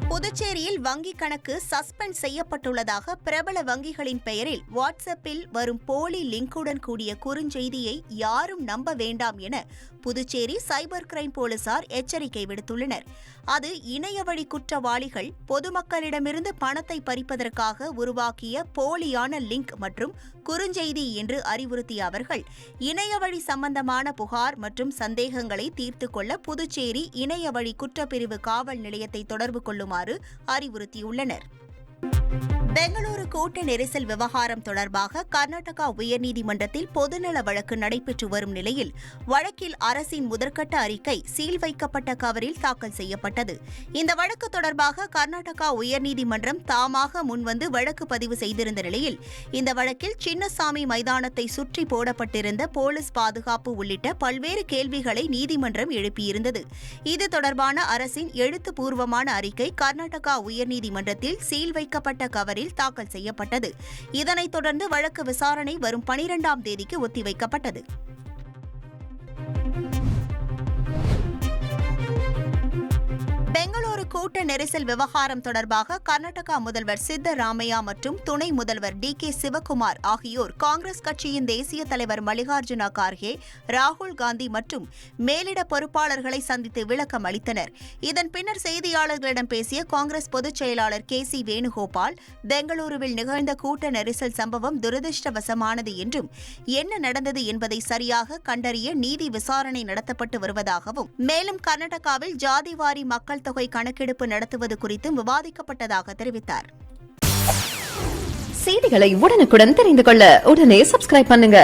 புதுச்சேரியில் வங்கி கணக்கு சஸ்பெண்ட் செய்யப்பட்டுள்ளதாக பிரபல வங்கிகளின் பெயரில் வாட்ஸ்அப்பில் வரும் போலி லிங்குடன் கூடிய குறுஞ்செய்தியை யாரும் நம்ப வேண்டாம் என புதுச்சேரி சைபர் கிரைம் போலீசார் எச்சரிக்கை விடுத்துள்ளனர். அது இணையவழி குற்றவாளிகள் பொதுமக்களிடமிருந்து பணத்தை பறிப்பதற்காக உருவாக்கிய போலியான லிங்க் மற்றும் குறுஞ்செய்தி என்று அறிவுறுத்திய அவர்கள் இணையவழி சம்பந்தமான புகார் மற்றும் சந்தேகங்களை தீர்த்துக்கொள்ள புதுச்சேரி புதுச்சேரி இணையவழி குற்றப்பிரிவு காவல் நிலையத்தை தொடர்பு கொள்ளும் கொள்ளுமாறு அறிவுறுத்தியுள்ளனர். பெங்களூரு கூட்ட நெரிசல் விவகாரம் தொடர்பாக கர்நாடகா உயர்நீதிமன்றத்தில் பொதுநல வழக்கு நடைபெற்று வரும் நிலையில் வழக்கில் அரசின் முதற்கட்ட அறிக்கை சீல் வைக்கப்பட்ட கவரில் தாக்கல் செய்யப்பட்டது. இந்த வழக்கு தொடர்பாக கர்நாடகா உயர்நீதிமன்றம் தாமாக முன்வந்து வழக்கு பதிவு செய்திருந்த நிலையில் இந்த வழக்கில் சின்னசாமி மைதானத்தை சுற்றி போடப்பட்டிருந்த போலீஸ் பாதுகாப்பு உள்ளிட்ட பல்வேறு கேள்விகளை நீதிமன்றம் எழுப்பியிருந்தது. இது தொடர்பான அரசின் எழுத்துப்பூர்வமான அறிக்கை கர்நாடகா உயர்நீதிமன்றத்தில் சீல் வைக்கப்பட்ட கவரில் தாக்கல் செய்யப்பட்டது. இதனைத் தொடர்ந்து வழக்கு விசாரணை வரும் பனிரெண்டாம் தேதிக்கு ஒத்திவைக்கப்பட்டது. கூட்ட நெரிசல் விவகாரம் தொடர்பாக கர்நாடகா முதல்வர் சித்தராமையா மற்றும் துணை முதல்வர் டி கே சிவக்குமார் ஆகியோர் காங்கிரஸ் கட்சியின் தேசிய தலைவர் மல்லிகார்ஜுன கார்கே ராகுல் காந்தி மற்றும் மேலிட பொறுப்பாளர்களை சந்தித்து விளக்கம் அளித்தனர். இதன் பின்னர் செய்தியாளர்களிடம் பேசிய காங்கிரஸ் பொதுச் செயலாளர் கே சி வேணுகோபால் பெங்களூருவில் நிகழ்ந்த கூட்ட நெரிசல் சம்பவம் துரதிருஷ்டவசமானது என்றும் என்ன நடந்தது என்பதை சரியாக கண்டறிய நீதி விசாரணை நடத்தப்பட்டு வருவதாகவும் மேலும் கர்நாடகாவில் ஜாதிவாரி மக்கள் தொகை கணக்கெடுப்பு நடத்துவது குறித்தும் விவாதிக்கப்பட்டதாக தெரிவித்தார். செய்திகளை உடனுக்குடன் தெரிந்து கொள்ள உடனே சப்ஸ்கிரைப் பண்ணுங்க.